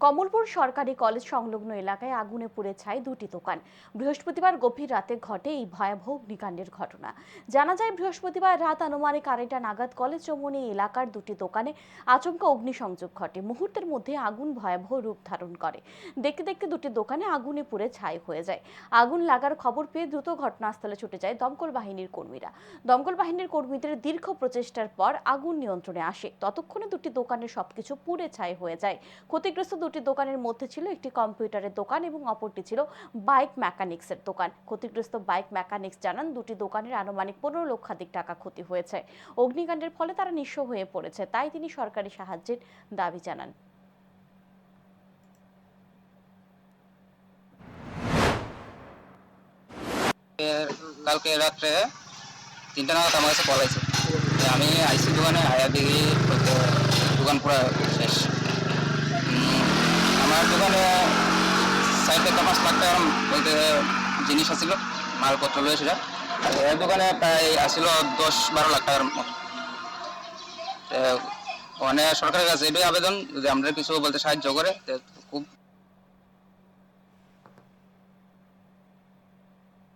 কমলপুর সরকারি কলেজ সংলগ্ন এলাকায় আগুনে পুড়ে ছাই দুটি দোকান। বৃহস্পতিবার গভীর রাতে ঘটে এই ভয়াবহ অগ্নিকাণ্ডের ঘটনা। জানা যায়, বৃহস্পতিবার রাত আনুমানিক আড়াইটা নাগাদ কলেজ চৌমনি এলাকার দুটি দোকানে আচমকা অগ্নিসংযোগ ঘটে। মুহূর্তের মধ্যে আগুন ভয়াবহ রূপ ধারণ করে। দেখতে দেখতে দুটি দোকানে আগুনে পুড়ে ছাই হয়ে যায়। আগুন লাগার খবর পেয়ে দ্রুত ঘটনাস্থলে ছুটে যায় দমকল বাহিনীর কর্মীরা। দমকল বাহিনীর কর্মীদের দীর্ঘ প্রচেষ্টার পর আগুন নিয়ন্ত্রণে আসে। ততক্ষণে দুটি দোকানের সবকিছু পুড়ে ছাই হয়ে যায়। ক্ষতিগ্রস্ত দুটি দোকানের মধ্যে ছিল, একটি কম্পিউটারের দোকান এবং অপরটি ছিল বাইক মেকানিক্সের দোকান। ক্ষতিগ্রস্ত বাইক মেকানিক্স জানান, দুটি দোকানের আনুমানিক পনেরো লক্ষাধিক টাকা ক্ষতি হয়েছে। অগ্নিকাণ্ডের ফলে তারা নিঃস্ব হয়ে পড়েছে, তাই তিনি সরকারি সাহায্যের দাবি জানান। কালকে রাত্রে তিনটা নাগাদ আমার কাছে আমি আইসি দোকানে আয়া দেখি দোকান পুরো দোকানে সাইড থেকে পাঁচ লাখ টাকার বলতে জিনিস আছিল, মালপত্র লয়ে সেটা। এর দোকানে প্রায় আসছিল দশ বারো লাখ টাকার মতো। ওখানে সরকারের কাছে এটাই আবেদন, যদি আমরা কিছু বলতে সাহায্য করে খুব